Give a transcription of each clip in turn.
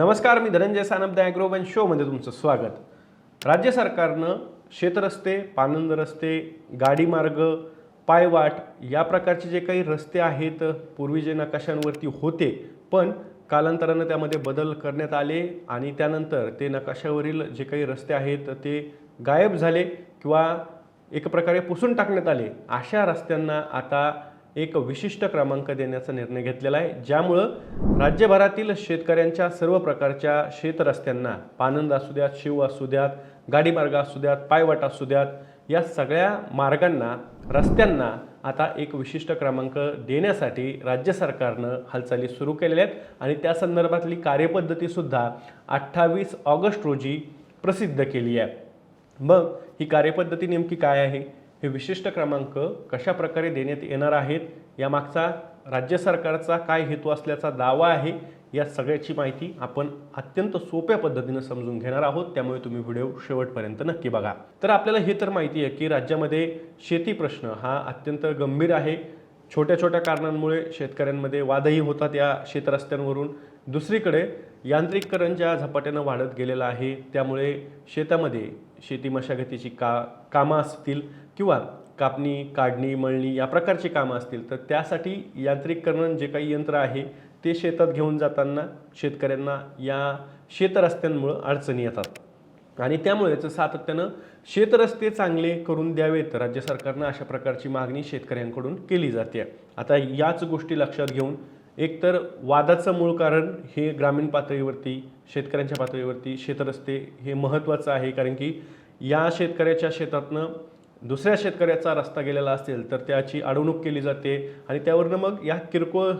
नमस्कार मी धनंजय सानप द ॲग्रोवन शोमध्ये तुमचं स्वागत. राज्य सरकारनं शेतरस्ते पानंद रस्ते गाडीमार्ग पायवाट या प्रकारचे जे काही रस्ते आहेत पूर्वी जे नकाशांवरती होते पण कालांतरानं त्यामध्ये बदल करण्यात आले आणि त्यानंतर ते नकाशावरील जे काही रस्ते आहेत ते गायब झाले किंवा एक प्रकारे पुसून टाकण्यात आले. अशा रस्त्यांना आता एक विशिष्ट क्रमांक देण्याचा निर्णय घेतलेला आहे. ज्यामुळं राज्यभरातील शेतकऱ्यांच्या सर्व प्रकारच्या शेतरस्त्यांना पानंद असू द्यात शिव असू द्यात गाडीमार्ग असू द्यात पायवाट असू द्यात या सगळ्या मार्गांना रस्त्यांना आता एक विशिष्ट क्रमांक देण्यासाठी राज्य सरकारनं हालचाली सुरू केलेल्या आहेत. आणि त्या संदर्भातली कार्यपद्धतीसुद्धा अठ्ठावीस ऑगस्ट रोजी प्रसिद्ध केली आहे. मग ही कार्यपद्धती नेमकी काय आहे? हे विशिष्ट क्रमांक कशा प्रकारे देण्यात येणार आहेत यामागचा राज्य सरकारचा काय हेतू असल्याचा दावा आहे या सगळ्याची माहिती आपण अत्यंत सोप्या पद्धतीनं समजून घेणार आहोत. त्यामुळे तुम्ही व्हिडिओ शेवटपर्यंत नक्की बघा. तर आपल्याला हे तर माहिती आहे की राज्यामध्ये शेती प्रश्न हा अत्यंत गंभीर आहे. छोट्या छोट्या कारणांमुळे शेतकऱ्यांमध्ये वादही होतात या शेतरस्त्यांवरून. दुसरीकडे यांत्रिकीकरण ज्या झपाट्यानं वाढत गेलेलं आहे त्यामुळे शेतामध्ये शेती मशागतीची का कामं असतील किंवा कापणी काढणी मळणी या प्रकारची कामं असतील तर त्यासाठी यांत्रिकीकरण जे काही यंत्र आहे ते शेतात घेऊन जाताना शेतकऱ्यांना या शेतरस्त्यांमुळं अडचणी येतात. आणि त्यामुळेच सातत्यानं शेतरस्ते चांगले करून द्यावेत राज्य सरकारनं अशा प्रकारची मागणी शेतकऱ्यांकडून केली जाते. आता याच गोष्टी लक्षात घेऊन एकतर वादाचं मूळ कारण हे ग्रामीण पातळीवरती शेतकऱ्यांच्या पातळीवरती शेतरस्ते हे महत्त्वाचं आहे कारण की या शेतकऱ्याच्या शेतातनं दुसऱ्या शेतकऱ्याचा रस्ता गेलेला असेल तर त्याची अडवणूक केली जाते आणि त्यावरनं मग या किरकोळ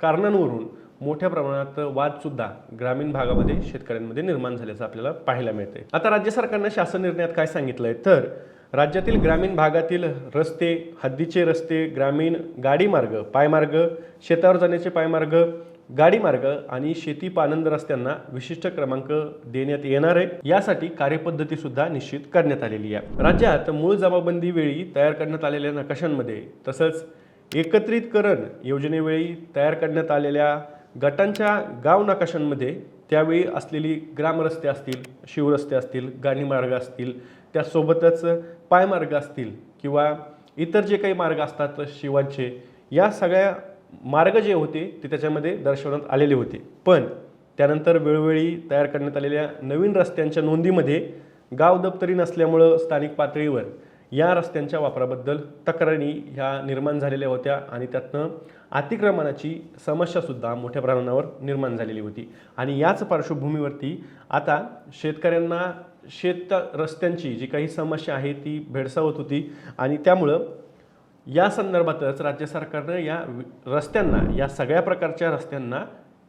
कारणांवरून मोठ्या प्रमाणात वादसुद्धा ग्रामीण भागामध्ये शेतकऱ्यांमध्ये निर्माण झाल्याचं आपल्याला पाहायला मिळते आता राज्य सरकारनं शासन निर्णयात काय सांगितलंय? तर राज्यातील ग्रामीण भागातील रस्ते हद्दीचे रस्ते ग्रामीण गाडीमार्ग पायमार्ग शेतावर जाण्याचे पायमार्ग गाडीमार्ग आणि शेती पानंद रस्त्यांना विशिष्ट क्रमांक देण्यात येणार आहे. यासाठी कार्यपद्धती सुद्धा निश्चित करण्यात आलेली आहे. राज्यात मूळ जमाबंदी वेळी तयार करण्यात आलेल्या नकाशांमध्ये तसंच एकत्रितकरण योजनेवेळी तयार करण्यात आलेल्या गटांच्या गाव नकाशांमध्ये त्यावेळी असलेली ग्रामरस्ते असतील शिवरस्ते असतील गाडीमार्ग असतील त्यासोबतच पायमार्ग असतील किंवा इतर जे काही मार्ग असतात शिवांचे या सगळ्या मार्ग जे होते ते त्याच्यामध्ये दर्शवण्यात आलेले होते. पण त्यानंतर वेळोवेळी तयार करण्यात आलेल्या नवीन रस्त्यांच्या नोंदीमध्ये गाव दप्तरी नसल्यामुळं स्थानिक पातळीवर या रस्त्यांच्या वापराबद्दल तक्रारी ह्या निर्माण झालेल्या होत्या आणि त्यातनं अतिक्रमणाची समस्यासुद्धा मोठ्या प्रमाणावर निर्माण झालेली होती. आणि याच पार्श्वभूमीवरती आता शेतकऱ्यांना शेत रस्त्यांची जी काही समस्या आहे ती भेडसावत होती आणि त्यामुळं या संदर्भातच राज्य सरकारनं या रस्त्यांना या सगळ्या प्रकारच्या रस्त्यांना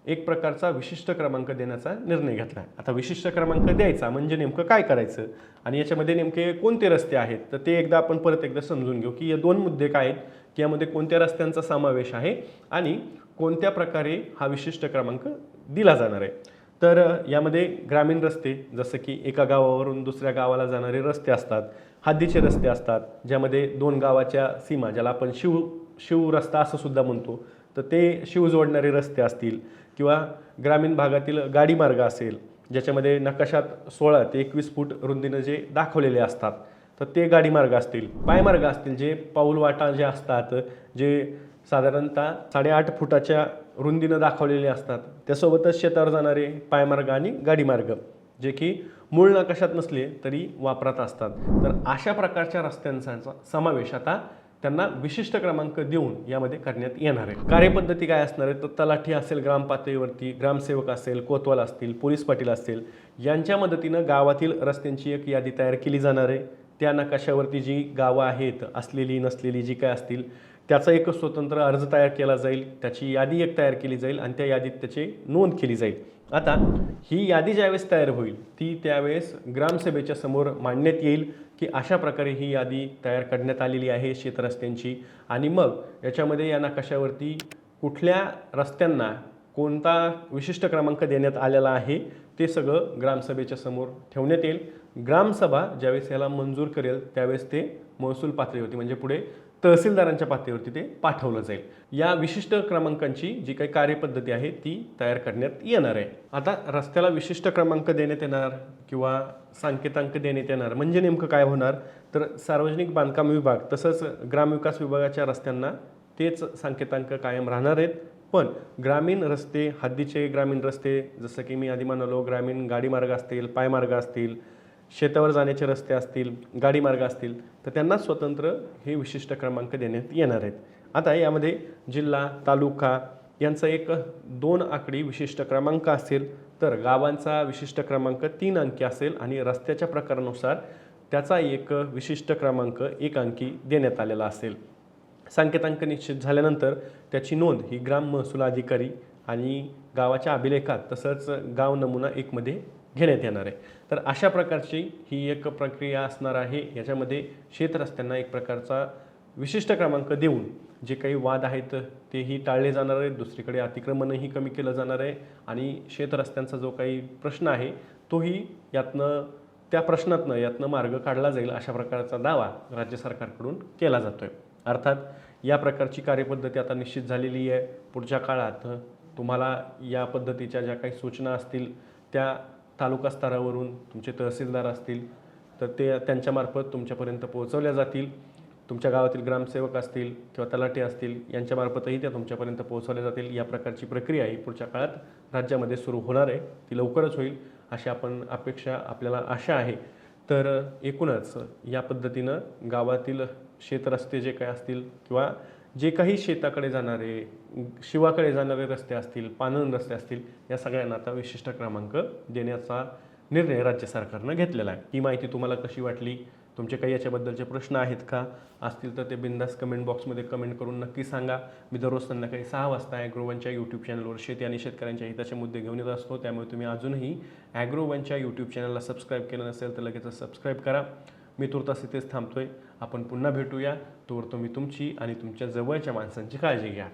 एक प्रकारचा विशिष्ट क्रमांक देण्याचा निर्णय घेतला. आता विशिष्ट क्रमांक द्यायचा म्हणजे नेमकं काय करायचं? आणि याच्यामध्ये नेमके कोणते रस्ते आहेत? तर ते एकदा आपण परत एकदा समजून घेऊ की या दोन मुद्दे काय आहेत की यामध्ये कोणत्या रस्त्यांचा समावेश आहे आणि कोणत्या प्रकारे हा विशिष्ट क्रमांक दिला जाणार आहे. तर यामध्ये ग्रामीण रस्ते जसं की एका गावावरून दुसऱ्या गावाला जाणारे रस्ते असतात. हद्दीचे रस्ते असतात ज्यामध्ये दोन गावाच्या सीमा ज्याला आपण शिव शिव रस्ता असं सुद्धा म्हणतो तर ते शिव जोडणारे रस्ते असतील किंवा ग्रामीण भागातील गाडीमार्ग असेल ज्याच्यामध्ये नकाशात सोळा ते एकवीस फूट रुंदीनं जे दाखवलेले असतात तर ते गाडीमार्ग असतील. पायमार्ग असतील जे पाऊल वाटा जे असतात जे साधारणतः साडेआठ फुटाच्या रुंदीनं दाखवलेले असतात त्यासोबतच शेतावर जाणारे पायमार्ग आणि गाडीमार्ग जे की मूळ नकाशात नसले तरी वापरात असतात. तर अशा प्रकारच्या रस्त्यांचा समावेश आता त्यांना विशिष्ट क्रमांक देऊन यामध्ये करण्यात येणार आहे. कार्यपद्धती काय असणार आहे तर तलाठी असेल ग्रामपातळीवरती ग्रामसेवक असेल कोतवाल असतील पोलीस पाटील असतील यांच्या मदतीनं गावातील रस्त्यांची एक यादी तयार केली जाणार आहे. त्या नकाशावरती जी गावं आहेत असलेली नसलेली जी काय असतील त्याचा एक स्वतंत्र अर्ज तयार केला जाईल त्याची यादी एक तयार केली जाईल आणि त्या यादीत त्याची नोंद केली जाईल. आता ही यादी ज्यावेळेस तयार होईल ती त्यावेळेस ग्रामसभेच्या समोर मांडण्यात येईल की अशा प्रकारे ही यादी तयार करण्यात आलेली आहे शेतरस्त्यांची. आणि मग याच्यामध्ये या नकाशावरती कुठल्या रस्त्यांना कोणता विशिष्ट क्रमांक देण्यात आलेला आहे ते सगळं ग्रामसभेच्या समोर ठेवण्यात येईल. ग्रामसभा ज्यावेळेस याला मंजूर करेल त्यावेळेस ते महसूल पातळी होती म्हणजे पुढे तहसीलदारांच्या पातळीवरती ते पाठवलं जाईल. या विशिष्ट क्रमांकांची जी काही कार्यपद्धती आहे ती तयार करण्यात येणार आहे. आता रस्त्याला विशिष्ट क्रमांक देण्यात येणार किंवा सांकेतांक देण्यात येणार म्हणजे नेमकं काय होणार? तर सार्वजनिक बांधकाम विभाग तसंच ग्रामविकास विभागाच्या रस्त्यांना तेच सांकेतांक कायम राहणार आहेत. पण ग्रामीण रस्ते हद्दीचे ग्रामीण रस्ते जसं की मी आधी म्हणालो ग्रामीण गाडीमार्ग असतील पायमार्ग असतील शेतावर जाण्याचे रस्ते असतील गाडी मार्ग असतील तर त्यांना स्वतंत्र हे विशिष्ट क्रमांक देण्यात येणार आहेत. आता यामध्ये जिल्हा तालुका यांचा एक दोन आकडी विशिष्ट क्रमांक असेल तर गावांचा विशिष्ट क्रमांक तीन अंकी असेल आणि रस्त्याच्या प्रकारानुसार त्याचा एक विशिष्ट क्रमांक एक अंकी देण्यात आलेला असेल. सांकेतांक निश्चित झाल्यानंतर त्याची नोंद ही ग्राम महसूल अधिकारी आणि गावाच्या अभिलेखात तसंच गाव नमुना एकमध्ये घेण्यात येणार आहे. तर अशा प्रकारची ही एक प्रक्रिया असणार आहे. याच्यामध्ये शेतरस्त्यांना एक प्रकारचा विशिष्ट क्रमांक देऊन जे काही वाद आहेत तेही टाळले जाणार आहेत दुसरीकडे अतिक्रमणही कमी केलं जाणार आहे आणि शेतरस्त्यांचा जो काही प्रश्न आहे तोही यातनं त्या प्रश्नातनं यातनं मार्ग काढला जाईल अशा प्रकारचा दावा राज्य सरकारकडून केला जातो आहे अर्थात या प्रकारची कार्यपद्धती आता निश्चित झालेली आहे. पुढच्या काळात तुम्हाला या पद्धतीच्या ज्या काही सूचना असतील त्या तालुका स्तरावरून तुमचे तहसीलदार असतील तर ते त्यांच्यामार्फत तुमच्यापर्यंत पोहोचवल्या जातील. तुमच्या गावातील ग्रामसेवक असतील किंवा तलाठी असतील यांच्यामार्फतही त्या तुमच्यापर्यंत पोहोचवल्या जातील. या प्रकारची प्रक्रिया ही पुढच्या काळात राज्यामध्ये सुरू होणार आहे. ती लवकरच होईल अशी आपण अपेक्षा आपल्याला आशा आहे. तर एकूणच या पद्धतीनं गावातील शेतरस्ते जे काही असतील किंवा जे काही शेताकडे जाणारे शिवाकडे जाणारे रस्ते असतील पानन रस्ते असतील या सगळ्यांना आता विशिष्ट क्रमांक देण्याचा निर्णय राज्य सरकारनं घेतलेला आहे. ही माहिती तुम्हाला कशी वाटली? तुमचे काही याच्याबद्दलचे प्रश्न आहेत का? असतील तर ते बिंदास कमेंट बॉक्समध्ये कमेंट करून नक्की सांगा. मी दररोज संध्याकाळी सहा वाजता ॲग्रोवनच्या यूट्यूब चॅनलवर शेती आणि शेतकऱ्यांच्या हिताचे मुद्दे घेऊन येत असतो. त्यामुळे तुम्ही अजूनही ॲग्रोवनच्या यूट्यूब चॅनलला सबस्क्राईब केलं नसेल तर लगेच सबस्क्राईब करा. मी तुर्तास इथेच थांबतोय. आपण पुन्हा भेटूया. तोवर तुम्ही तुमची आणि तुमच्या जवळच्या माणसांची काळजी घ्या.